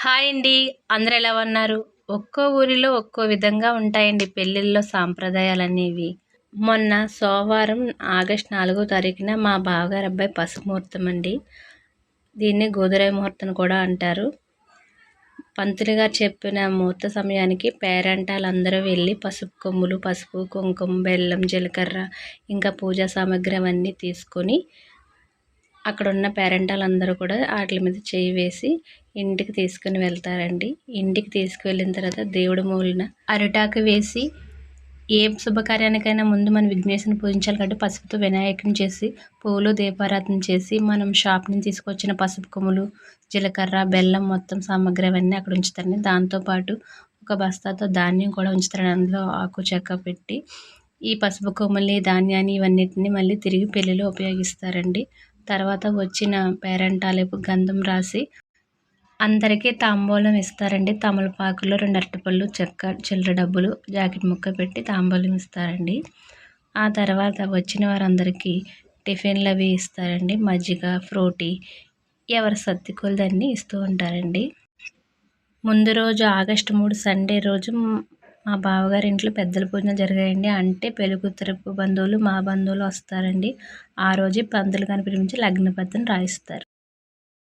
Hi అండి. అందరు ఎలా ఉన్నారు? ఒక్కో ఊరిలో ఒక్కో విధంగా ఉంటాయండి పెళ్ళిళ్ళలో సాంప్రదాయాలు అనేవి మొన్న సోమవారం ఆగస్ట్ నాలుగో తారీఖున మా బావగారు అబ్బాయి పసుపు ముహూర్తం అండి. దీన్ని గోదురాయి ముహూర్తం కూడా అంటారు. పంతులు గారు చెప్పిన ముహూర్త సమయానికి పేరంటాలు అందరూ వెళ్ళి పసుపు కొమ్ములు పసుపు కుంకుమ బెల్లం జీలకర్ర ఇంకా పూజా సామాగ్రి అవన్నీ తీసుకొని అక్కడ ఉన్న పేరెంటాలందరూ కూడా వాటి మీద చేయి వేసి ఇంటికి తీసుకుని వెళ్తారండి. ఇంటికి తీసుకువెళ్ళిన తర్వాత దేవుడి మూలన అరిటాకు వేసి ఏ శుభకార్యానికైనా ముందు మనం విఘ్నేశ్వరుని పూజించాలి కాబట్టి పసుపుతో వినాయకుని చేసి పువ్వులు దీపారాధన చేసి మనం షాప్ నుంచి తీసుకొచ్చిన పసుపు కొమ్ములు జీలకర్ర బెల్లం మొత్తం సామాగ్రి అవన్నీ అక్కడ ఉంచుతారండి. దాంతోపాటు ఒక బస్తాతో ధాన్యం కూడా ఉంచుతారని అందులో ఆకు చెక్క పెట్టి ఈ పసుపు కొమ్ముల్ని ధాన్యాన్ని ఇవన్నిటిని మళ్ళీ తిరిగి పెళ్ళిలో ఉపయోగిస్తారండి. తర్వాత వచ్చిన పేరెంటాలకు గంధం రాసి అందరికీ తాంబూలం ఇస్తారండి. తమలపాకులు రెండు అరటిపళ్ళు చెక్క చిల్లర డబ్బులు జాకెట్ ముక్క పెట్టి తాంబూలం ఇస్తారండి. ఆ తర్వాత వచ్చిన వారందరికీ టిఫిన్లు అవి ఇస్తారండి. మజ్జిగ ఫ్రూటీ ఎవరి సర్దికులదన్నీ ఇస్తూ ఉంటారండి. ముందు రోజు ఆగస్టు మూడు సండే రోజు మా బావగారి ఇంట్లో పెద్దల పూజలు జరిగాయండి. అంటే పెళ్ళికూతురు బంధువులు మా బంధువులు వస్తారండి. ఆ రోజే పంతులు గారిని పిలిపించి లగ్నపత్రం రాయిస్తారు.